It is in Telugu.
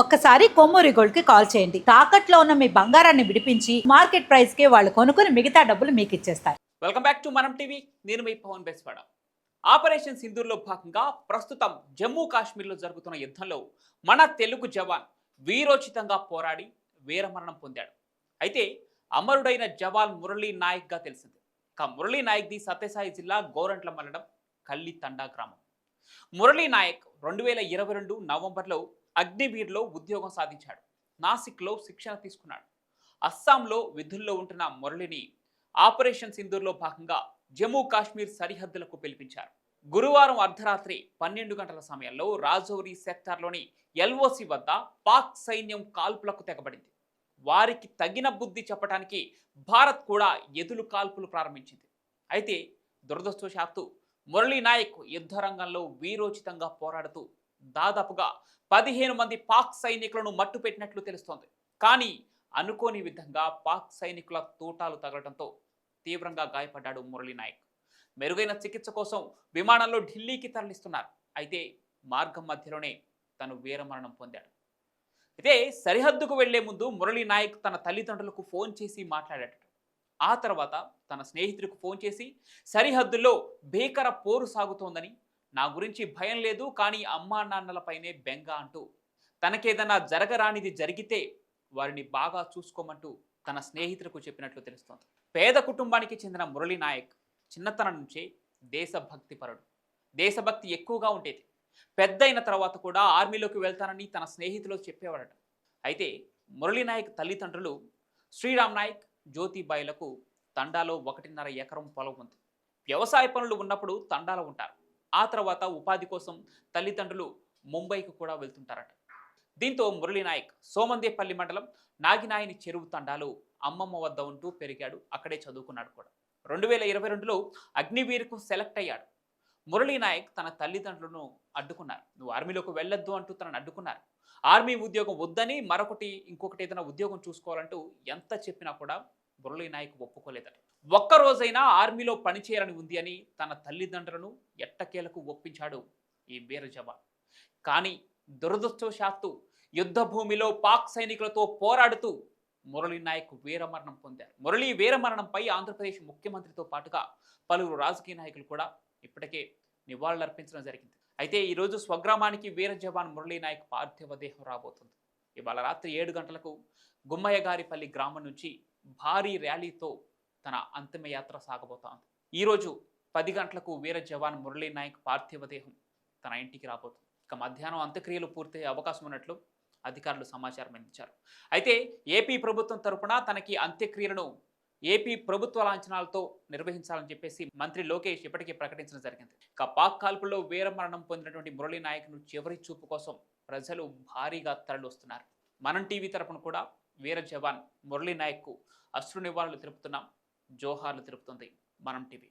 ఒక్కసారి కొమ్మూరి గోల్డ్కి కాల్ చేయండి. తాకట్లో ఉన్న మీ బంగారాన్ని విడిపించి మార్కెట్ ప్రైస్కి వాళ్ళు కొనుక్కుని మిగతా డబ్బులు మీకు ఇచ్చేస్తారు. Welcome back to Manam TV. నేను మీ పవన్ బెస్వాడ. ఆపరేషన్ సింధూర్లో భాగంగా ప్రస్తుతం జమ్మూ కాశ్మీర్లో జరుగుతున్న యుద్ధంలో మన తెలుగు జవాన్ వీరోచితంగా పోరాడి వీరమరణం పొందాడు. అయితే అమరుడైన జవాన్ మురళీ నాయక్గా తెలిసింది. ఇక మురళీ నాయక్ది సత్యసాయి జిల్లా గోరంట్ల మండలం కల్లి తండా గ్రామం. మురళీ నాయక్ రెండు వేల ఇరవై రెండు నవంబర్లో అగ్నివీర్లో ఉద్యోగం సాధించాడు. నాసిక్లో శిక్షణ తీసుకున్నాడు. అస్సాంలో విధుల్లో ఉంటున్న మురళిని ఆపరేషన్ సింధూర్లో భాగంగా జమ్మూ కాశ్మీర్ సరిహద్దులకు పిలిపించారు. గురువారం అర్ధరాత్రి పన్నెండు గంటల సమయంలో రాజౌరి సెక్టార్లోని ఎల్ఓసి వద్ద పాక్ సైన్యం కాల్పులకు తెగబడింది. వారికి తగిన బుద్ధి చెప్పడానికి భారత్ కూడా ఎదులు కాల్పులు ప్రారంభించింది. అయితే దురదృష్టవశాత్తు మురళీ నాయక్ యుద్ధ రంగంలో వీరోచితంగా పోరాడుతూ దాదాపుగా పదిహేను మంది పాక్ సైనికులను మట్టుపెట్టినట్లు తెలుస్తోంది. కానీ అనుకోని విధంగా పాక్ సైనికుల తూటాలు తగలడంతో తీవ్రంగా గాయపడ్డాడు మురళీ నాయక్. మెరుగైన చికిత్స కోసం విమానంలో ఢిల్లీకి తరలిస్తున్నారు. అయితే మార్గం మధ్యలోనే తను వీరమరణం పొందాడు. అయితే సరిహద్దుకు వెళ్ళే ముందు మురళీ నాయక్ తన తల్లిదండ్రులకు ఫోన్ చేసి మాట్లాడాడు. ఆ తర్వాత తన స్నేహితుడికి ఫోన్ చేసి సరిహద్దుల్లో భీకర పోరు సాగుతోందని నా గురించి భయం లేదు కానీ అమ్మా నాన్నలపైనే బెంగ అంటూ తనకేదన్నా జరగరానిది జరిగితే వారిని బాగా చూసుకోమంటూ తన స్నేహితులకు చెప్పినట్లు తెలుస్తోంది. పేద కుటుంబానికి చెందిన మురళీ నాయక్ చిన్నతనం నుంచే దేశభక్తి పరుడు. దేశభక్తి ఎక్కువగా ఉండేది. పెద్దయిన తర్వాత కూడా ఆర్మీలోకి వెళ్తానని తన స్నేహితులు చెప్పేవాడట. అయితే మురళీ నాయక్ తల్లిదండ్రులు శ్రీరామ్ నాయక్ జ్యోతిబాయిలకు తండాలో ఒకటిన్నర ఎకరం పొలం ఉంది. వ్యవసాయ పనులు ఉన్నప్పుడు తండాలో ఉంటారు. ఆ తర్వాత ఉపాధి కోసం తల్లిదండ్రులు ముంబైకి కూడా వెళ్తుంటారట. దీంతో మురళీ నాయక్ సోమందేపల్లి మండలం నాగినాయని చెరువు తండాలు అమ్మమ్మ వద్ద ఉంటూ పెరిగాడు. అక్కడే చదువుకున్నాడు కూడా. రెండు వేల ఇరవై రెండులో అగ్నివీర్కు సెలెక్ట్ అయ్యాడు. మురళీ నాయక్ తన తల్లిదండ్రులను అడ్డుకున్నారు. నువ్వు ఆర్మీలోకి వెళ్ళొద్దు అంటూ తనను అడ్డుకున్నారు. ఆర్మీ ఉద్యోగం వద్దని మరొకటి ఇంకొకటి ఏదైనా ఉద్యోగం చూసుకోవాలంటూ ఎంత చెప్పినా కూడా మురళీ నాయక్ ఒప్పుకోలేదట. ఒక్క రోజైనా ఆర్మీలో పనిచేయాలని ఉంది అని తన తల్లిదండ్రులను ఎట్టకేలకు ఒప్పించాడు ఈ వీర జవాన్. కానీ దురదృష్టవశాత్తు యుద్ధ భూమిలో పాక్ సైనికులతో పోరాడుతూ మురళీ నాయక్ వీరమరణం పొందారు. మురళీ వీరమరణంపై ఆంధ్రప్రదేశ్ ముఖ్యమంత్రితో పాటుగా పలువురు రాజకీయ నాయకులు కూడా ఇప్పటికే నివాళులర్పించడం జరిగింది. అయితే ఈరోజు స్వగ్రామానికి వీర జవాన్ మురళీ నాయక్ పార్థివ దేహం రాబోతుంది. ఇవాళ రాత్రి ఏడు గంటలకు గుమ్మయ్యగారిపల్లి గ్రామం నుంచి భారీ ర్యాలీతో తన అంతిమయాత్ర సాగబోతోంది. ఈరోజు పది గంటలకు వీర జవాన్ మురళీ నాయక్ పార్థివ దేహం తన ఇంటికి రాబోతుంది. ఇక మధ్యాహ్నం అంత్యక్రియలు పూర్తయ్యే అవకాశం ఉన్నట్లు అధికారులు సమాచారం అందించారు. అయితే ఏపీ ప్రభుత్వం తరపున తనకి అంత్యక్రియలను ఏపీ ప్రభుత్వ లాంఛనాలతో నిర్వహించాలని చెప్పేసి మంత్రి లోకేష్ ఇప్పటికే ప్రకటించడం జరిగింది. ఇక పాక్ కాల్పుల్లో వీరమరణం పొందినటువంటి మురళీ నాయక్ను చివరి చూపు కోసం ప్రజలు భారీగా తరలివస్తున్నారు. మనం టీవీ తరపున కూడా వీర జవాన్ మురళీ నాయక్కు అశ్రు నివాళులు తెలుపుతున్నాం. జోహార్లు తెలుపుతుంది. మనం టీవీ